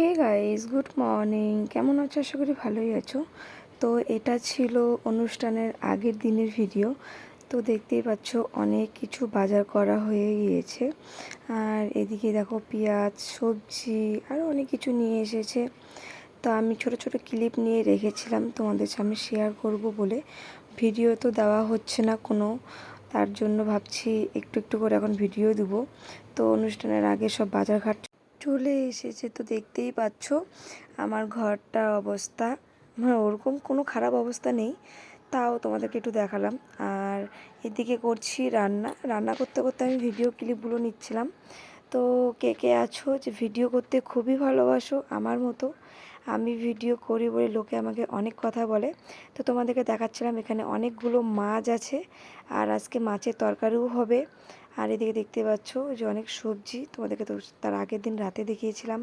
Hey guys good morning কেমন আছো? আশা করি ভালোই আছো। তো এটা ছিল অনুষ্ঠানের আগের দিনের ভিডিও তো দেখতেই পাচ্ছ, অনেক কিছু বাজার করা হয়ে গিয়েছে। আর এদিকে দেখো পেঁয়াজ, সবজি আরও অনেক কিছু নিয়ে এসেছে। তো আমি ছোট ছোট ক্লিপ নিয়ে রেখেছিলাম, তোমাদের সামনে শেয়ার করব বলে। ভিডিও তো দেওয়া হচ্ছে না কোনো, তার জন্য ভাবছি একটু একটু করে এখন ভিডিও দেব। তো অনুষ্ঠানের আগে সব বাজার ঘাট চলে এসেছে, তো দেখতেই পাচ্ছ আমার ঘরটার অবস্থা। মানে ওরকম কোনো খারাপ অবস্থা নেই, তাও তোমাদেরকে একটু দেখালাম। আর এদিকে করছি রান্না। রান্না করতে করতে আমি ভিডিও ক্লিপগুলো নিচ্ছিলাম। তো কে কে আছো যে ভিডিও করতে খুবই ভালোবাসো আমার মতো। আমি ভিডিও করি বলে লোকে আমাকে অনেক কথা বলে। তো তোমাদেরকে দেখাচ্ছিলাম এখানে অনেকগুলো মাছ আছে। আর আজকে মাছের তরকারিও হবে। আর এদিকে দেখতে পাচ্ছ যে অনেক সবজি, তোমাদেরকে তো তার আগের দিন রাতে দেখিয়েছিলাম।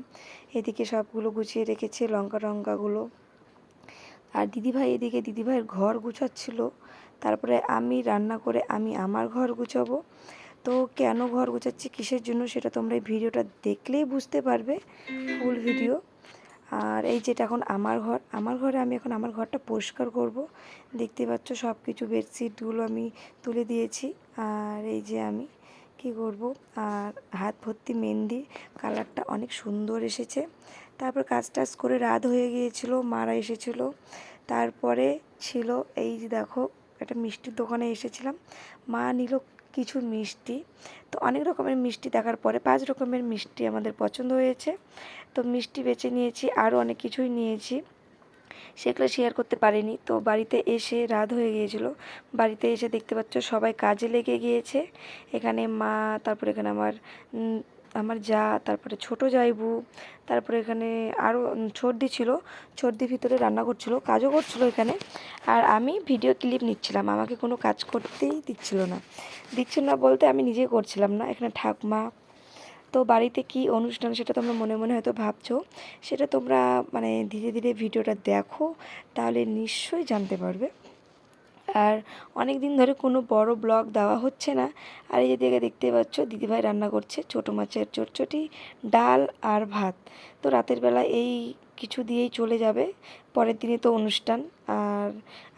এদিকে সবগুলো গুছিয়ে রেখেছে লঙ্কা টঙ্কাগুলো। আর দিদিভাই এদিকে, দিদিভাইয়ের ঘর গুছাচ্ছিল। তারপরে আমি রান্না করে আমি আমার ঘর গুছাবো। তো কেন ঘর গুছাচ্ছি, কিসের জন্য সেটা তোমরা এই ভিডিওটা দেখলেই বুঝতে পারবে, ফুল ভিডিও। আর এই যেটা এখন আমার ঘর, আমার ঘরে আমি এখন আমার ঘরটা পরিষ্কার করব। দেখতে পাচ্ছ সব কিছু বেডশিটগুলো আমি তুলে দিয়েছি। আর এই যে আমি কি করব আর হাত ভর্তি মেহেন্দি কালারটা অনেক সুন্দর এসেছে। তারপর কাজ টাজ করে রাত হয়ে গিয়েছিল, মারা এসেছিল। তারপরে ছিল এই যে দেখো, একটা মিষ্টির দোকানে এসেছিলাম। মা নিল কিছু মিষ্টি। তো অনেক রকমের মিষ্টি দেখার পরে পাঁচ রকমের মিষ্টি আমাদের পছন্দ হয়েছে। তো মিষ্টি বেছে নিয়েছি, আরও অনেক কিছুই নিয়েছি। সেগুলো শেয়ার করতে পারিনি। তো বাড়িতে এসে রাত হয়ে গিয়েছিল। বাড়িতে এসে দেখতে পাচ্ছ সবাই কাজে লেগে গিয়েছে। এখানে মা, তারপর এখানে আমার আমার যা, তারপরে ছোট জাইবু, তারপরে এখানে আরও সর্দি ছিল। সর্দি ভিতরে রান্না করছিল, কাজও করছিল এখানে। আর আমি ভিডিও ক্লিপ নিচ্ছিলাম। আমাকে কোনো কাজ করতেই দিচ্ছিল না। দিচ্ছিল না বলতে আমি নিজেই করছিলাম না। এখানে ঠাকমা তো বাড়িতে কি অনুষ্ঠান সেটা তোমরা মনে মনে হয়তো ভাবছ, সেটা তোমরা মানে ধীরে ধীরে ভিডিওটা দেখো, তাহলে নিশ্চয়ই জানতে পারবে। আর অনেক দিন ধরে কোনো বড় ব্লগ দেওয়া হচ্ছে না। আর এই দিকে দেখতে পাচ্ছ, দিদিভাই রান্না করছে ছোটো মাছের চটচটি, ডাল আর ভাত। তো রাতের বেলা এই কিছু দিয়েই চলে যাবে। পরের দিনে তো অনুষ্ঠান। আর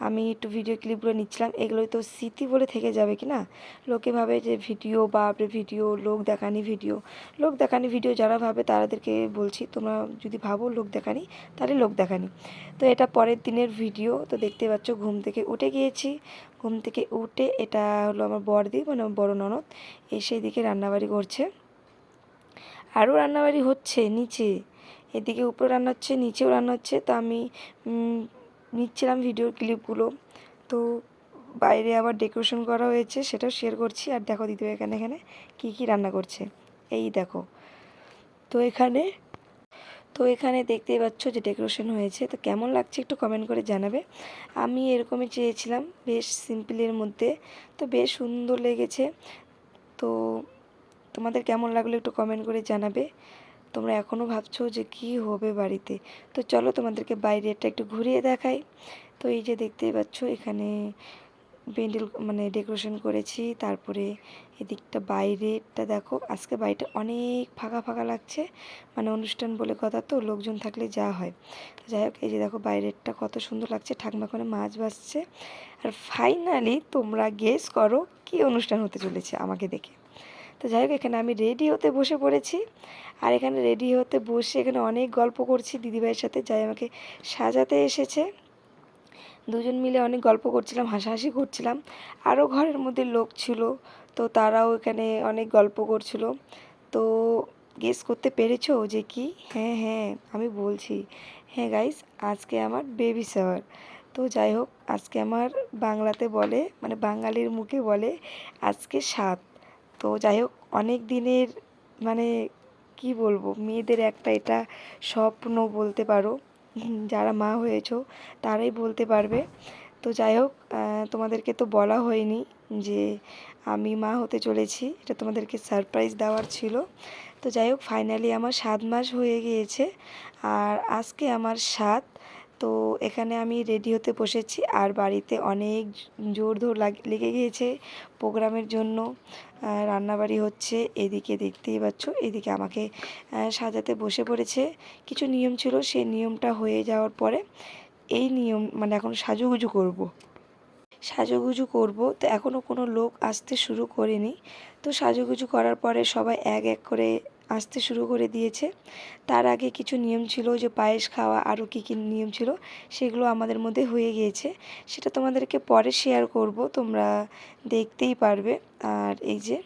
আমি একটু ভিডিও ক্লিপগুলো নিচ্ছিলাম। এগুলোই তো স্মৃতি বলে থেকে যাবে কি না? লোকে ভাবে যে ভিডিও বা ভিডিও লোক দেখানি ভিডিও লোক দেখানি ভিডিও যারা ভাবে তাদেরকে বলছি, তোমরা যদি ভাবো লোক দেখানি, তাহলে লোক দেখানি। তো এটা পরের দিনের ভিডিও তো দেখতে পাচ্ছ ঘুম থেকে উঠে গিয়েছি। ঘুম থেকে উঠে এটা হলো আমার বড়দি মানে বড় ননদ। এসে এদিকে রান্নাবাড়ি করছে। আরও রান্নাবাড়ি হচ্ছে নিচে। এদিকে উপরে রান্না হচ্ছে, নিচেও রান্না হচ্ছে। তো আমি নিচ্ছিলাম ভিডিওর ক্লিপগুলো তো বাইরে আবার ডেকোরেশন করা হয়েছে, সেটাও শেয়ার করছি। আর দেখো দিদি এখানে এখানে কী কী রান্না করছে। এই দেখো। তো এখানে তো এখানে দেখতেই পাচ্ছ যে ডেকোরেশন হয়েছে। তো কেমন লাগছে একটু কমেন্ট করে জানাবে। আমি এরকমই চেয়েছিলাম, বেশ সিম্পলের মধ্যে। তো বেশ সুন্দর লেগেছে। তো তোমাদের কেমন লাগল একটু কমেন্ট করে জানাবে। তোমরা এখনও ভাবছ যে কি হবে বাড়িতে? তো চলো তোমাদেরকে বাইরেটা একটু ঘুরিয়ে দেখাই। তো এই যে দেখতেই পাচ্ছ, এখানে প্যান্ডেল মানে ডেকোরেশন করেছি। তারপরে এদিকটা বাইরেটা দেখো, আজকে বাড়িটা অনেক ফাঁকা ফাঁকা লাগছে। মানে অনুষ্ঠান বলে কথা তো, লোকজন থাকলে যা হয়। যাই হোক, এই যে দেখো বাইরেরটা কত সুন্দর লাগছে, ঠাকমা করে মাছ বাসছে আর ফাইনালি তোমরা গেস করো কি অনুষ্ঠান হতে চলেছে আমাকে দেখে। তো যাই হোক, এখানে আমি রেডি হতে বসে পড়েছি। আর এখানে রেডি হতে বসে এখানে অনেক গল্প করছি দিদিভাইয়ের সাথে, যাই আমাকে সাজাতে এসেছে। দুজন মিলে অনেক গল্প করছিলাম, হাসাহাসি করছিলাম। আরও ঘরের মধ্যে লোক ছিল, তো তারাও এখানে অনেক গল্প করছিল। তো গেস করতে পেরেছ যে কি? হ্যাঁ হ্যাঁ আমি বলছি। হ্যাঁ গাইস আজকে আমার বেবি শাওয়ার তো যাই হোক, আজকে আমার বাংলাতে বলে মানে বাঙালির মুখে বলে, আজকে সাত। তো যাই হোক, অনেক দিনের মানে কি বলব, মেয়েদের একটা এটা স্বপ্ন বলতে পারো। যারা মা হয়েছ, তারাই বলতে পারবে। তো যাই হোক তোমাদেরকে তো বলা হয়নি যে আমি মা হতে চলেছি, এটা তোমাদেরকে সারপ্রাইজ দেওয়ার ছিল। তো যাই হোক ফাইনালি আমার সাত মাস হয়ে গিয়েছে, আর আজকে আমার সাত। তো এখানে আমি রেডি হতে বসেছি। আর বাড়িতে অনেক জোর ধর লাগ- গিয়েছে প্রোগ্রামের জন্য। রান্নাবাড়ি হচ্ছে, এদিকে দেখতেই পাচ্ছ, এদিকে আমাকে সাজাতে বসে পড়েছে। কিছু নিয়ম ছিল, সেই নিয়মটা হয়ে যাওয়ার পরে এই নিয়ম মানে এখন সাজুগুজু করব। সাজুগুজু করব, তো এখনও কোনো লোক আসতে শুরু করেনি। তো সাজুগুজু করার পরে সবাই এক এক করে আসতে শুরু করে দিয়েছে। তার আগে কিছু নিয়ম ছিল যে পায়েস খাওয়া আরও কী কী নিয়ম ছিল সেগুলো আমাদের মধ্যে হয়ে গিয়েছে। সেটা তোমাদেরকে পরে শেয়ার করব, তোমরা দেখতেই পারবে। আর এই যে,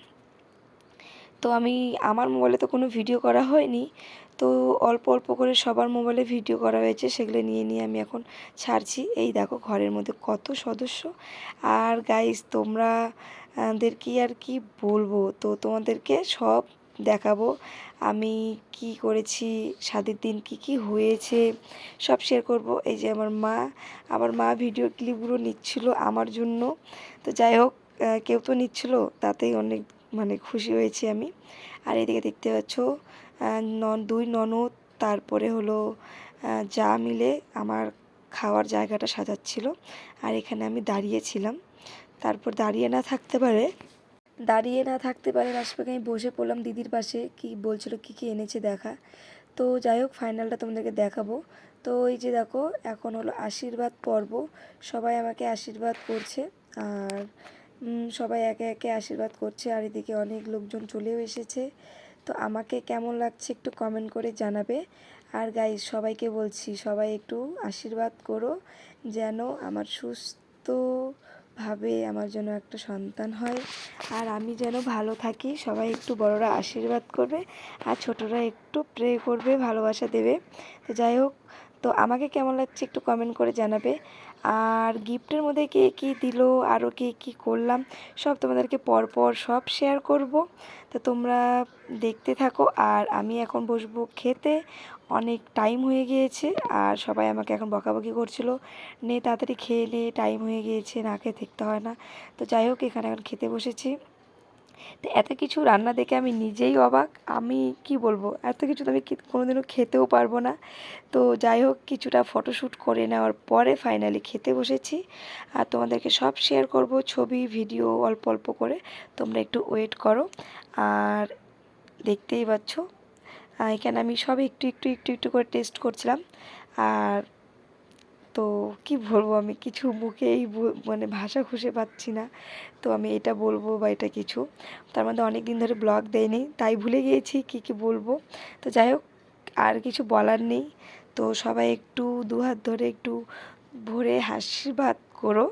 তো আমি, আমার মোবাইলে তো কোনো ভিডিও করা হয়নি। তো অল্প অল্প করে সবার মোবাইলে ভিডিও করা হয়েছে, সেগুলো নিয়ে নিয়ে আমি এখন ছাড়ছি। এই দেখো ঘরের মধ্যে কত সদস্য। আর গাইস তোমরা দের কি আর কি বলব? তো তোমাদেরকে সব দেখাবো। আমি কি করেছি, স্বাদের দিন কি কি হয়েছে, সব শেয়ার করব। এই যে আমার মা আমার মা ভিডিও ক্লিপগুলো নিচ্ছিল আমার জন্য। তো যাই হোক কেউ তো নিচ্ছিল, তাতেই অনেক মানে খুশি হয়েছি আমি। আর এদিকে দেখতে পাচ্ছ নন, দুই ননদ, তারপরে হলো যা মিলে আমার খাওয়ার জায়গাটা সাজাচ্ছিল। আর এখানে আমি দাঁড়িয়েছিলাম তারপর দাঁড়িয়ে না থাকতে পারে দাঁড়িয়ে না থাকতে পারে রাসপাকে আমি বসে পড়লাম দিদির পাশে। কি বলছিল, কি কি এনেছে দেখা। তো যাই হোক, ফাইনালটা তোমাদেরকে দেখাবো। তো এই যে দেখো, এখন হলো আশীর্বাদ পর্ব। সবাই আমাকে আশীর্বাদ করছে, আর সবাই একে একে আশীর্বাদ করছে, আর এদিকে অনেক লোকজন চলেও এসেছে। তো আমাকে কেমন লাগছে একটু কমেন্ট করে জানাবে। আর গাই সবাইকে বলছি, সবাই একটু আশীর্বাদ করো, যেন আমার সুস্থভাবে আমার যেন একটা সন্তান হয়। আর আমি যেন ভালো থাকি, সবাই একটু বড়রা আশীর্বাদ করবে, আর ছোটরা একটু প্রে করবে, ভালোবাসা দেবে। তো যাই হোক, তো আমাকে কেমন লাগছে একটু কমেন্ট করে জানাবে। আর গিফটের মধ্যে কে কী দিল আরও কে কী করলাম, সব তোমাদেরকে পরপর সব শেয়ার করব। তো তোমরা দেখতে থাকো, আর আমি এখন বসবো খেতে। অনেক টাইম হয়ে গিয়েছে, আর সবাই আমাকে এখন বকাবকি করছিল। নে তাড়াতাড়ি খেয়ে টাইম হয়ে গিয়েছে, না খেয়ে থাকতে হয় না। তো যাই হোক, এখানে এখন খেতে বসেছি। তো এত কিছু রান্না দেখে আমি নিজেই অবাক। আমি কি বলব? এত কিছু তো আমি কোনোদিনও খেতেও পারব না। তো যাই হোক, কিছুটা ফটোশ্যুট করে নেওয়ার পরে ফাইনালি খেতে বসেছি। আর তোমাদেরকে সব শেয়ার করব, ছবি ভিডিও অল্প অল্প করে। তোমরা একটু ওয়েট করো। আর দেখতেই পাচ্ছ এখানে আমি সব একটু একটু একটু একটু করে টেস্ট করছিলাম। আর তো কি বলব, আমি কিছু মুখেই মানে ভাষা খুঁজে পাচ্ছি না। তো আমি এটা বলব বা এটা কিছু। তার মধ্যে অনেক দিন ধরে ব্লগ দেয়নি তাই ভুলে গিয়েছি কি কি বলব। তো যাই হোক, আর কিছু বলার নেই। তো সবাই একটু দু হাত ধরে একটু ভরে আশীর্বাদ করো,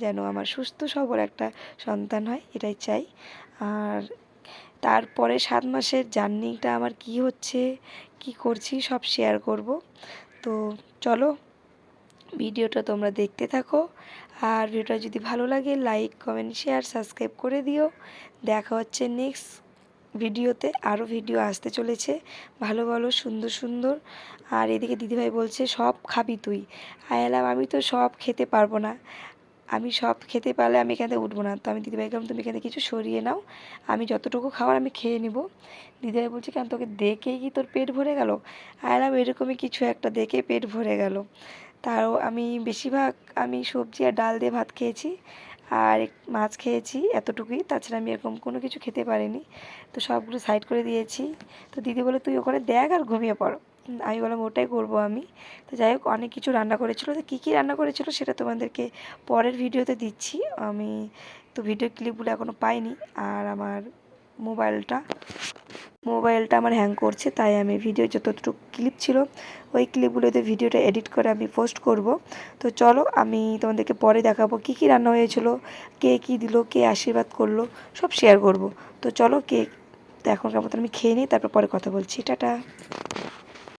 যেন আমার সুস্থ সবল একটা সন্তান হয়, এটাই চাই। আর তারপরে সাত মাসের জার্নিটা আমার কি হচ্ছে, কি করছি সব শেয়ার করব। তো চলো ভিডিওটা তোমরা দেখতে থাকো। আর ভিডিওটা যদি ভালো লাগে লাইক কমেন্ট শেয়ার সাবস্ক্রাইব করে দিও। দেখা হচ্ছে নেক্সট ভিডিওতে। আরও ভিডিও আসতে চলেছে। ভালো ভালো, সুন্দর সুন্দর। আর এদিকে দিদিভাই বলছে, সব খাবি তুই। আয়ালাম আমি তো সব খেতে পারব না। আমি সব খেতে পারলে আমি এখান উঠবো না। তো আমি দিদিভাইকে বললাম, তুমি এখান কিছু সরিয়ে নাও। আমি যতটুকু খাবার আমি খেয়ে নেব। দিদিভাই বলছে, কেন তোকে দেখেই কি তোর পেট ভরে গেল? আয়ালাম এরকমই কিছু একটা দেখে পেট ভরে গেল। তাও আমি বেশিরভাগ আমি সবজি আর ডাল দিয়ে ভাত খেয়েছি। আর মাছ খেয়েছি এতটুকুই, তাছাড়া আমি এরকম কোনো কিছু খেতে পারিনি। তো সবগুলো সাইড করে দিয়েছি। তো দিদি বলে, তুই ওখানে দেখ আর ঘুমিয়ে পড়ো। আমি বললাম, ওটাই করব আমি। তো যাই হোক, অনেক কিছু রান্না করেছিল। তো কী কী রান্না করেছিল সেটা তোমাদেরকে পরের ভিডিওতে দিচ্ছি। আমি তো ভিডিও ক্লিপগুলো এখনও পাইনি। আর আমার মোবাইলটা মোবাইলটা আমার হ্যাং করছে, তাই আমি ভিডিও যতটুকু ক্লিপ ছিল, ওই ক্লিপগুলোতে ভিডিওটা এডিট করে আমি পোস্ট করব। তো চলো, আমি তোমাদেরকে পরে দেখাবো কি কী রান্না হয়েছিল, কে কি দিল, কে আশীর্বাদ করল, সব শেয়ার করব। তো চলো, কে এখনকার মতো আমি খেয়ে নিই, তারপর পরে কথা বলছি। টাটা!